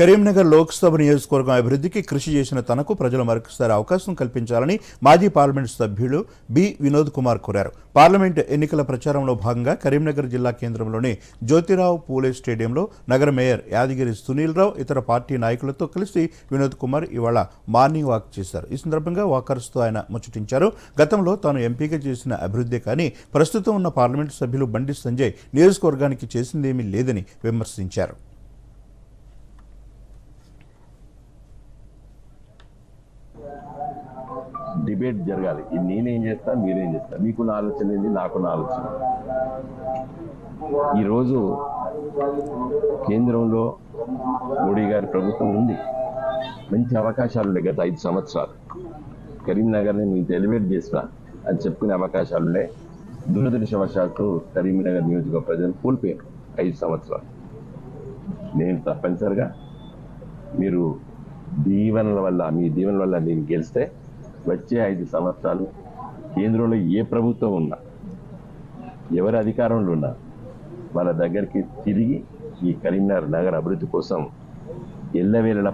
కరీంనగర్ లోక్సభ నియోజకవర్గం అభివృద్ధికి కృషి చేసిన తనకు ప్రజలు మరొకసారి అవకాశం కల్పించాలని మాజీ పార్లమెంట్ సభ్యులు బి. వినోద్ కుమార్ కోరారు. పార్లమెంట్ ఎన్నికల ప్రచారంలో భాగంగా కరీంనగర్ జిల్లా కేంద్రంలోని జ్యోతిరావు పూలే స్టేడియంలో నగర మేయర్ యాదగిరి సునీల్ రావు ఇతర పార్టీ నాయకులతో కలిసి వినోద్ కుమార్ ఇవాళ మార్నింగ్ వాక్ చేశారు. ఈ సందర్భంగా వాకర్స్తో ఆయన ముచ్చటించారు. గతంలో తాను ఎంపీగా చేసిన అభివృద్ధి కానీ ప్రస్తుతం ఉన్న పార్లమెంటు సభ్యులు బండి సంజయ్ నియోజకవర్గానికి చేసిందేమీ లేదని విమర్శించారు. డిబేట్ జరగాలి. నేనేం చేస్తా మీరేం చేస్తా? మీకు ఆలోచన ఏంది? నాకు ఆలోచన. ఈరోజు కేంద్రంలో మోడీ గారి ప్రభుత్వం ఉంది. మంచి అవకాశాలు ఉన్నాయి గత ఐదు సంవత్సరాలు. కరీంనగర్ని మీకు ఎలివేట్ చేసిన అని చెప్పుకునే అవకాశాలు ఉన్నాయి. దురదృష్టవశాత్తు కరీంనగర్ నియోజకవర్గ ప్రజలు కోల్పోయారు ఐదు సంవత్సరాలు. నేను తప్పనిసరిగా మీరు దీవెనల వల్ల మీ దీవెనల వల్ల నేను గెలిస్తే వచ్చే ఐదు సంవత్సరాలు కేంద్రంలో ఏ ప్రభుత్వం ఉన్నా ఎవరి అధికారంలో ఉన్నా వాళ్ళ దగ్గరికి తిరిగి ఈ కరీంనగర్ నగర అభివృద్ధి కోసం ఎల్లవేళలా